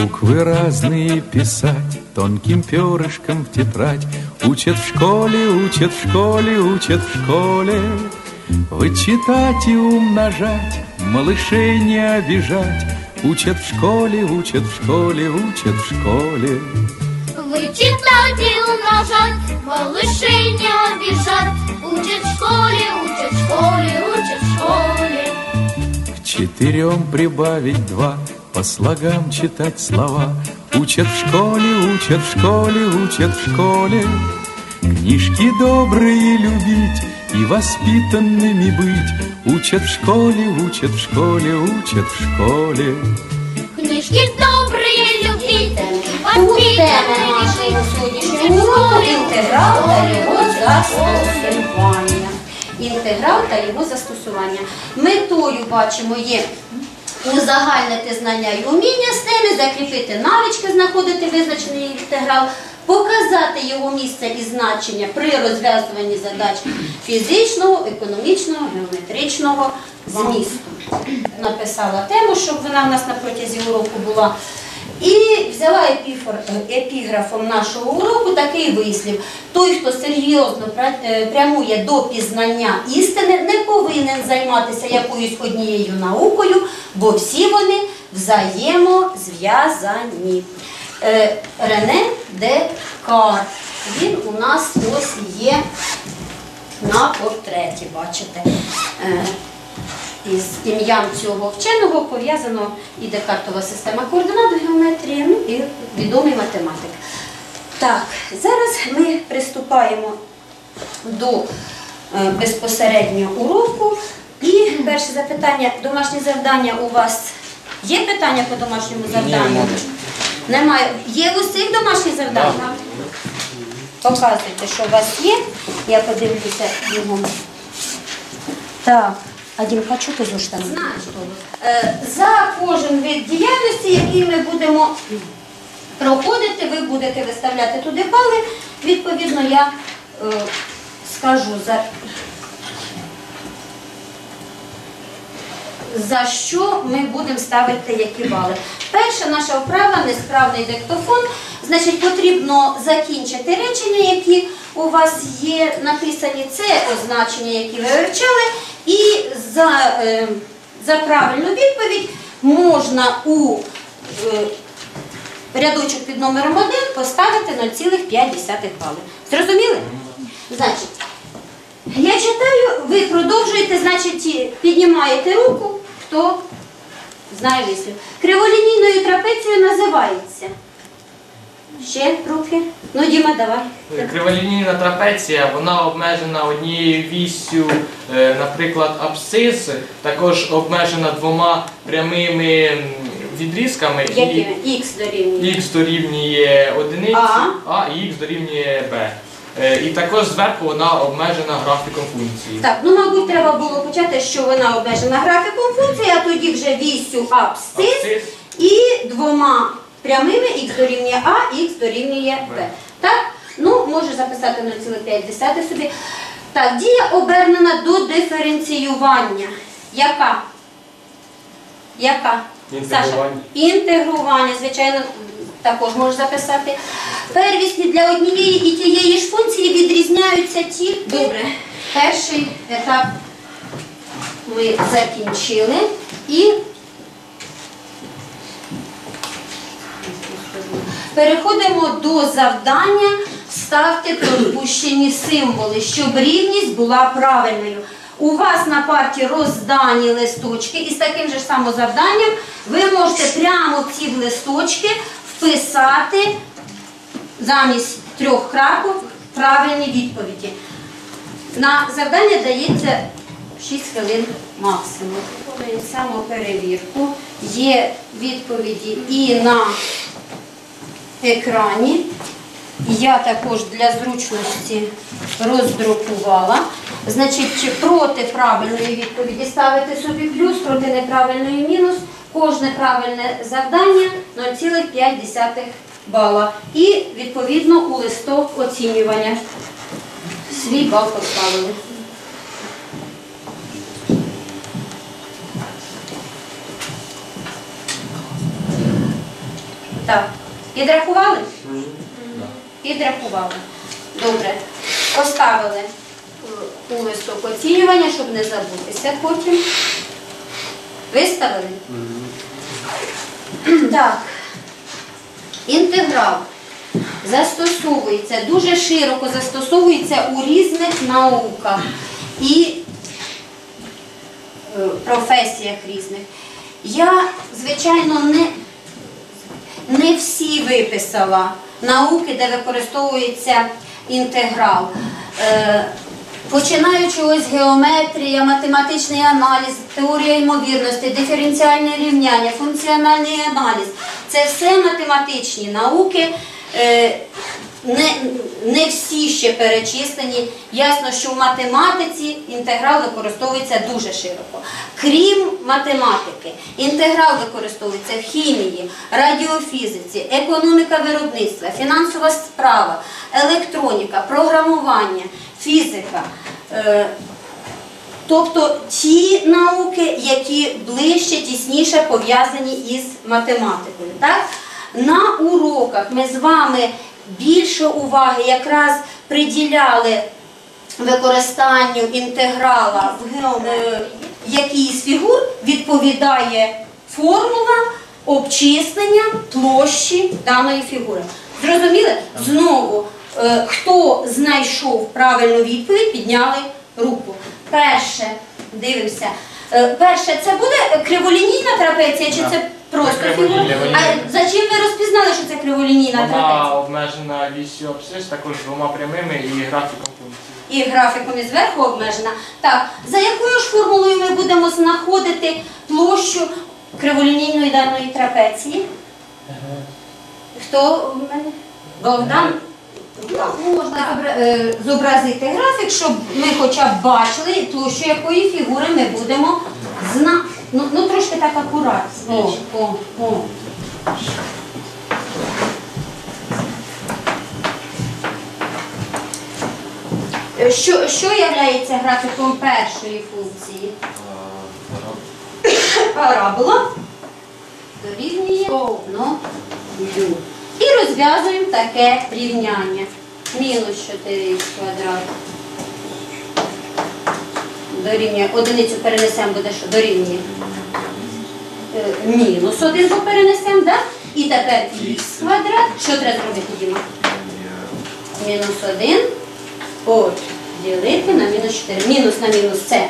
Буквы разные писать Тонким перышком в тетрадь. Учат в школе, учат в школе, учат в школе. Вычитать и умножать Малышей не обижать. Учат в школе, учат в школе, учат в школе. Вычитать и умножать, малышей не обижать. Учат в школе, учат в школе, учат в школе. К четырем прибавить два По слогам читать слова Учат в школе, учат в школе, учат в школе Книжки добрые любить И воспитанными быть Учат в школе, учат в школе, учат в школе Книжки добрые любить, Тут тема нашого сьогоднішнього уроку інтеграл та його застосування. Інтеграл та його застосування. Метою бачимо є узагальнити знання і уміння з ними, закріпити навички, знаходити визначений інтеграл, показати його місце і значення при розв'язуванні задач фізичного, економічного, геометричного змісту. Написала тему, щоб вона в нас на протязі уроку була. І взяла епіграфом нашого уроку такий вислів. Той, хто серйозно е, прямує до пізнання істини, не повинен займатися якоюсь однією наукою, бо всі вони взаємозв'язані. Е, Рене Декарт. Він у нас ось є на портреті, бачите. Із ім'ям цього вченого пов'язано і Декартова система координат геометрії, ну і відомий математик. Так, зараз ми приступаємо до е, безпосередньо уроку. І перше запитання, домашнє завдання у вас є питання по домашньому завданню? Немає. Є у всіх домашні завдання? Показуйте, що у вас є. Я подивлюся його. Так. А Дімка, чого ти зошта не Е, За кожен вид діяльності, який ми будемо проходити, ви будете виставляти туди бали. Відповідно, я е, скажу за, за що ми будемо ставити які бали. Перша наша вправа несправний диктофон. Значить, потрібно закінчити речення, які у вас є написані. Це означення, які ви вивчали. І за, е, за правильну відповідь можна у е, рядочок під номером 1 поставити 0,5 бали. Зрозуміли? Значить, я читаю, ви продовжуєте, значить, піднімаєте руку, хто знає вислів. Криволінійною трапецією називається. Ще руки. Ну, Діма, давай. Криволінійна трапеція, вона обмежена однією віссю, е, наприклад, абсцис, також обмежена двома прямими відрізками. Якими? Х дорівнює. Х дорівнює одиниці, А. а і х дорівнює b. Е, І також зверху вона обмежена графіком функції. Так, ну мабуть, треба було почати, що вона обмежена графіком функції, а тоді вже вісю абсцис Абсцис. і двома прямими х дорівнює А, х дорівнює Б. Так? Ну, можу записати 0,5 собі. Так, дія обернена до диференціювання. Яка? Яка? Інтегрування. Саша? Інтегрування, звичайно, також можеш записати. Первісні для однієї і тієї ж функції відрізняються тільки. Добре. Перший етап ми закінчили і переходимо до завдання ставте пропущені символи, щоб рівність була правильною. У вас на парті роздані листочки, і з таким же само завданням ви можете прямо в ці листочки вписати замість трьох крапок правильні відповіді. На завдання дається 6 хвилин максимум. Самоперевірку. Є відповіді і на екрані. Я також для зручності роздрукувала. Значить, проти правильної відповіді ставити собі плюс, проти неправильної мінус. Кожне правильне завдання 0,5 бала. І відповідно у листок оцінювання. Свій бал поставили. Так. Підрахували? Підрахували. Добре. Поставили е, у листок оцінювання, щоб не забутися потім. Виставили? Так. Інтеграл застосовується, дуже широко застосовується у різних науках і е, професіях різних. Я, звичайно, не, не всі виписала науки, де використовується інтеграл. Е, Починаючи ось геометрія, математичний аналіз, теорія ймовірності, диференціальне рівняння, функціональний аналіз це все математичні науки. Не, не всі ще перечислені. Ясно, що в математиці інтеграл використовується дуже широко. Крім математики, інтеграл використовується в хімії, радіофізиці, економіка виробництва, фінансова справа, електроніка, програмування, фізика. Е, Тобто ті науки, які ближче, тісніше пов'язані із математикою. Так? На уроках ми з вами більше уваги якраз приділяли використанню інтеграла в е, який з фігур відповідає формула обчислення площі даної фігури. Зрозуміли? Знову, е, хто знайшов правильну відповідь, підняли руку. Перше, дивимося. Е, Перше, це буде криволінійна трапеція, чи це просто Криволінійна. фігура? А за чим ви розпізнали, що це криволінійна трапеція? Вона обмежена вісю абсцис, також двома прямими і графіком функції. І графіком і зверху обмежена. Так, за якою ж формулою ми будемо знаходити площу криволінійної даної трапеції? Хто в мене? Богдан? Так, можна зобра- е, зобразити графік, щоб ми хоча б бачили площу якої фігури ми будемо знати. Ну, ну трошки так акуратно. О, о, о. Е, Що, що є графіком першої функції? Парабола дорівнює повно ю. І розв'язуємо таке рівняння. Мінус 4х квадрат. Дорівнює. Одиницю перенесемо, буде що? Дорівнює. Е, Мінус один бо перенесемо, так? І тепер х квадрат. Що треба зробити, Діма? Мінус 1 поділити на мінус 4. Мінус на мінус це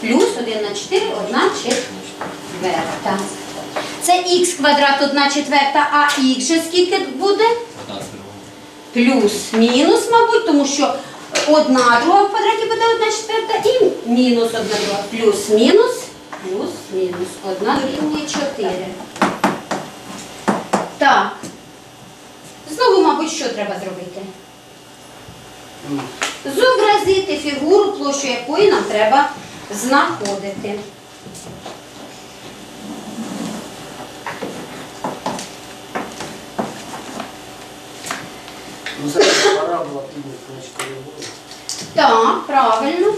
плюс 1 на 4, 1 четверта. Це х квадрат 1 четверта, а х же скільки буде? Плюс мінус, мабуть, тому що одна друга в квадраті буде 1 четверта і мінус 1 друга. Плюс мінус, плюс мінус. 1 дорівнює 4. Так. Знову, мабуть, що треба зробити? Зобразити фігуру, площу якої нам треба знаходити. Ну, зараз парабола піде, значить, коли буде. Так, правильно.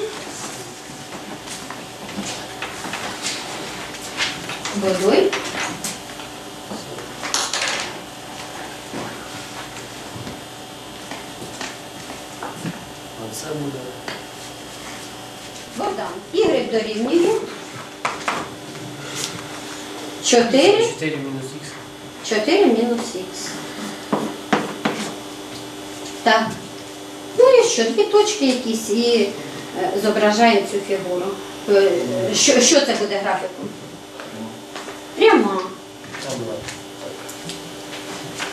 Будуй. А це буде Богдан. Y дорівнює. 4, 4 мінус х. 4 мінус х. Так. Що, дві точки якісь і е, зображаємо цю фігуру. Е, Що, що це буде графіком? Пряма.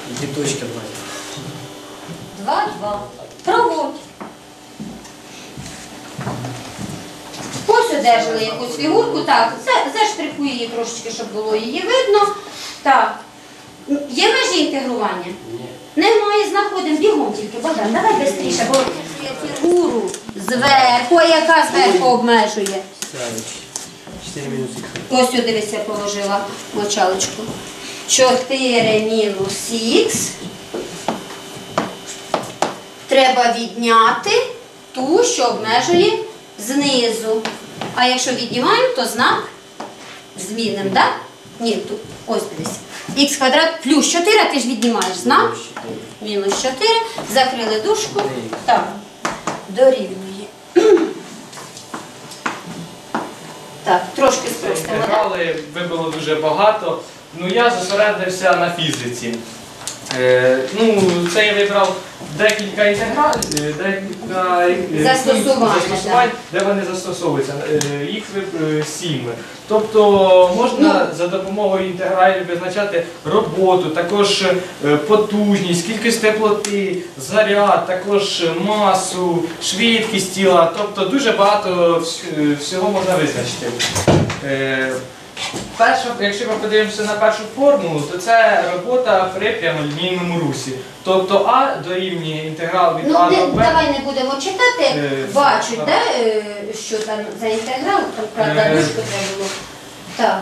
Дві точки. 2, 2. Проводь. Ось одержали якусь фігурку. Так, заштрихую її трошечки, щоб було її видно. Так. Є межі інтегрування? Ні. Немає, знаходимо бігом тільки. Богдан, давай швидше, бо фігуру зверху, а яка зверху обмежує. Це 4 мінус х. Ось сюди дивись, я положила мочалочку. 4 мінус х. Треба відняти ту, що обмежує знизу. А якщо віднімаємо, то знак змінимо, так? Ні, тут. Ось дивись. Х квадрат плюс 4, а ти ж віднімаєш знак. Мінус 4. Закрили дужку. Дорівнює. Так. Дорівнює. Так, трошки спростимо. Інтеграли вибило дуже багато. Ну я зосередився на фізиці. Е, ну, це я вибрав декілька інтегралів, е, декілька е, Застосувань, застосувань де вони застосовуються. Їх сім. Тобто можна за допомогою інтегралів визначати роботу, також потужність, кількість теплоти, заряд, також масу, швидкість тіла. Тобто дуже багато всього можна визначити. Перша, якщо ми подивимося на першу формулу, то це робота при прямолінійному русі. Тобто А дорівнює інтеграл від Ну, А не, до Б. давай не будемо читати. Е, так. да, е, що там за інтеграл, там правда Е, треба було. Так.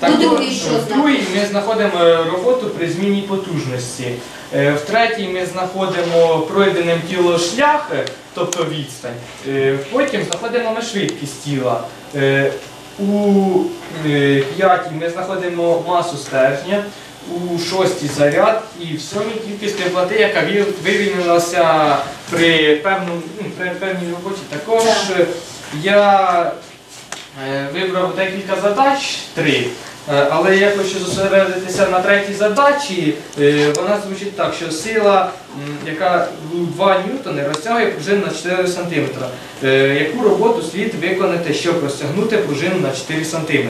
Так, Ну, другий що В другій ми знаходимо е, роботу при зміні потужності. Е, В третій ми знаходимо пройденим тіло шлях, е, тобто відстань. Е, Потім знаходимо ми швидкість тіла. Е, У е, п'ятій ми знаходимо масу стержня, у шостій заряд і в сьомій кількість теплоти, яка вивільнилася при, певному, ну, при певній роботі. Також я Е, Вибрав декілька задач, три. Е, Але я хочу зосередитися на третій задачі. Е, Вона звучить так, що сила, яка 2 ньютони, розтягує пружину на 4 см. Яку роботу слід виконати, щоб розтягнути пружину на 4 см?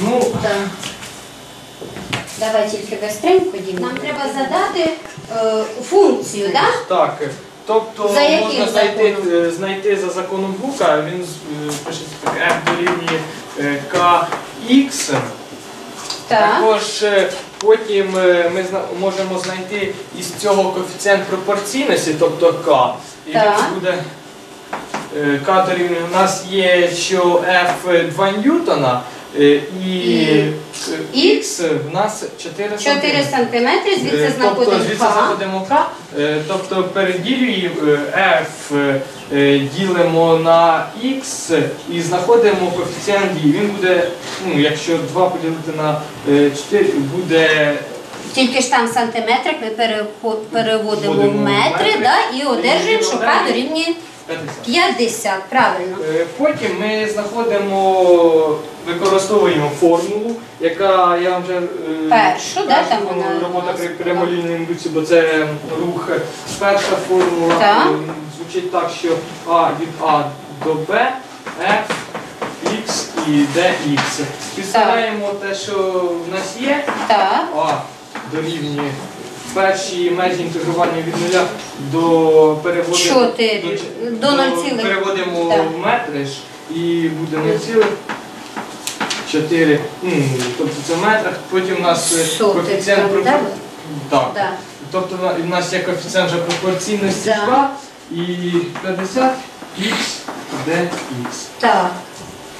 Ну, Так. Давай тільки бистренько, Дім. Нам треба задати е, функцію, так? так. Тобто За можна знайти, е, знайти за законом Бука, він е, пишеться так, F дорівнює е, Так. Також е, потім е, ми можемо знайти із цього коефіцієнт пропорційності, тобто К. І він буде е, К дорівнює, у нас є, що F 2 ньютона і І е, X в нас 4 4 сантиметри. сантиметри, звідси Е, Тобто знаходимо звідси К. знаходимо К, е, тобто переділюємо е, F, е, ділимо на X і знаходимо коефіцієнт дії. Він буде, ну, якщо 2 поділити на е, 4, буде Тільки ж там в сантиметрах ми переводимо в Вводимо в метри, метри. да, і одержуємо, що К дорівнює 50. 50, правильно. Е, Потім ми знаходимо, використовуємо формулу, яка я вже е, першу, кажу, да, робота при прямолінійному руці, бо це рух. Перша формула так. Е, звучить так, що А від А до Б, F, X і DX. Підставляємо те, що в нас є, так. А дорівнює. Перші межі інтегрування від нуля до переводу до, до, до переводимо в метри ж і буде 0,5. 4 тобто ну, потім у нас е, коефіцієнт пропор... Тобто у нас є коефіцієнт вже пропорційності 2 і 50 х dx. Так.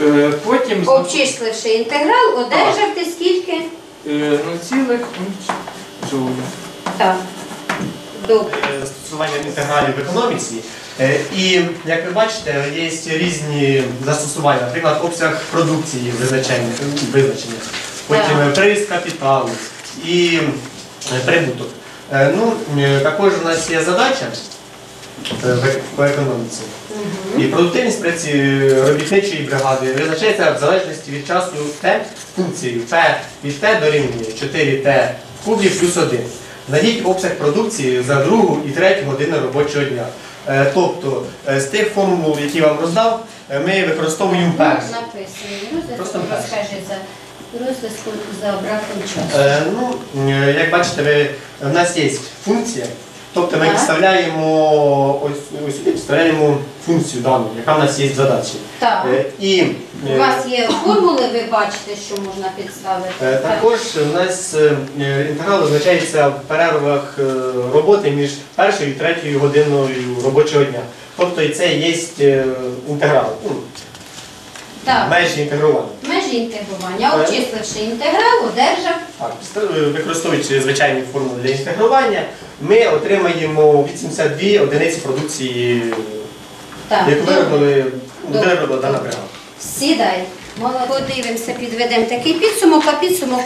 Е, потім... Обчисливши інтеграл, одержав ти скільки? Е, 0,0. Так. Добре. Е, Застосування інтегралів в економіці. Е, І як ви бачите, є різні застосування, наприклад, обсяг продукції визначення, потім приріст капіталу і е, прибуток. Ну, також у нас є задача по економіці. І продуктивність праці робітничої бригади визначається в залежності від часу Т функцією P від Т дорівнює 4T в кубі плюс 1. Знайдіть обсяг продукції за другу і третю годину робочого дня. Е, Тобто е, з тих формул, які я вам роздав, е, ми використовуємо першу. Написано. Просто Розвитку перше. за браком часу. Ну, як бачите, ви, в нас є функція. Тобто ми Так. вставляємо ось, ось сюди вставляємо функцію дану, яка в нас є в задачі. Так. Е, І У е, вас є формули, ви бачите, що можна підставити. Е, Також у нас е, е, інтеграл визначається в перервах е, роботи між першою і третьою годиною робочого дня. Тобто і це є е, інтеграл, ну, Так. межі інтегрування. Межі інтегрування. Е. Обчисливши інтеграл, одержав. Так, е, використовуючи звичайні формули для інтегрування, ми отримаємо 82 одиниці продукції, Так. яку виробили дана бригада. Сідай. Подивимося, підведемо такий підсумок, а підсумок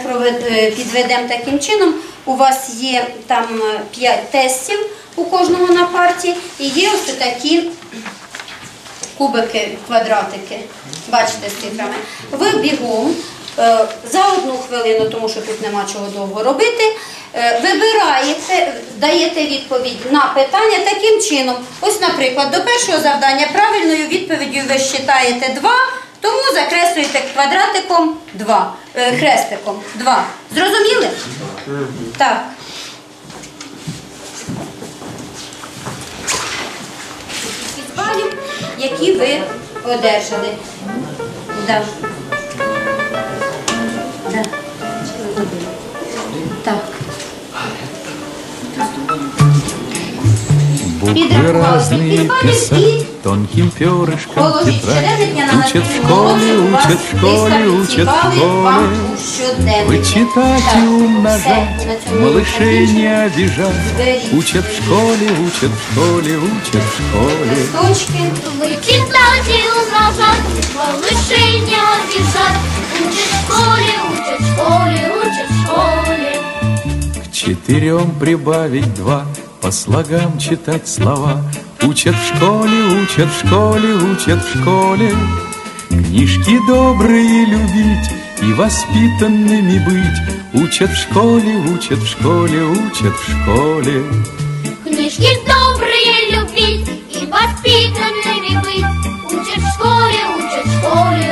е, підведемо таким чином. У вас є там 5 тестів у кожного на парті, і є ось такі кубики, квадратики. Бачите з цифрами. Ви бігом е, за одну хвилину, тому що тут нема чого довго робити. е, Вибираєте, даєте відповідь на питання таким чином. Ось, наприклад, до першого завдання правильною відповіддю ви вважаєте 2, тому закреслюєте квадратиком 2, е, хрестиком 2. Зрозуміли? Так. Балів, які ви одержали. Да. Да. Так. Буквы Перервалась разные перед вами писать и тонким перышком Положіть тетрадь. щоденник, я на Учат в наступному школе, уроці у вас учат в школе, виставлю ці учат в бали вам школе. у щоденнику. Вычитать Так, и все, умножать, на цьому малышей закінчимо. не обижать. Беріть Учат в школе, учат в школе, учат в школе. листочки. Вычитать и умножать, малышей не обижать. Учат в школе, учат в школе, учат в школе. К четырем прибавить два, по слогам читать слова. Учат в школе, учат в школе, учат в школе. Книжки добрые любить и воспитанными быть. Учат в школе, учат в школе, учат в школе. Книжки добрые любить и воспитанными быть. Учат в школе, учат в школе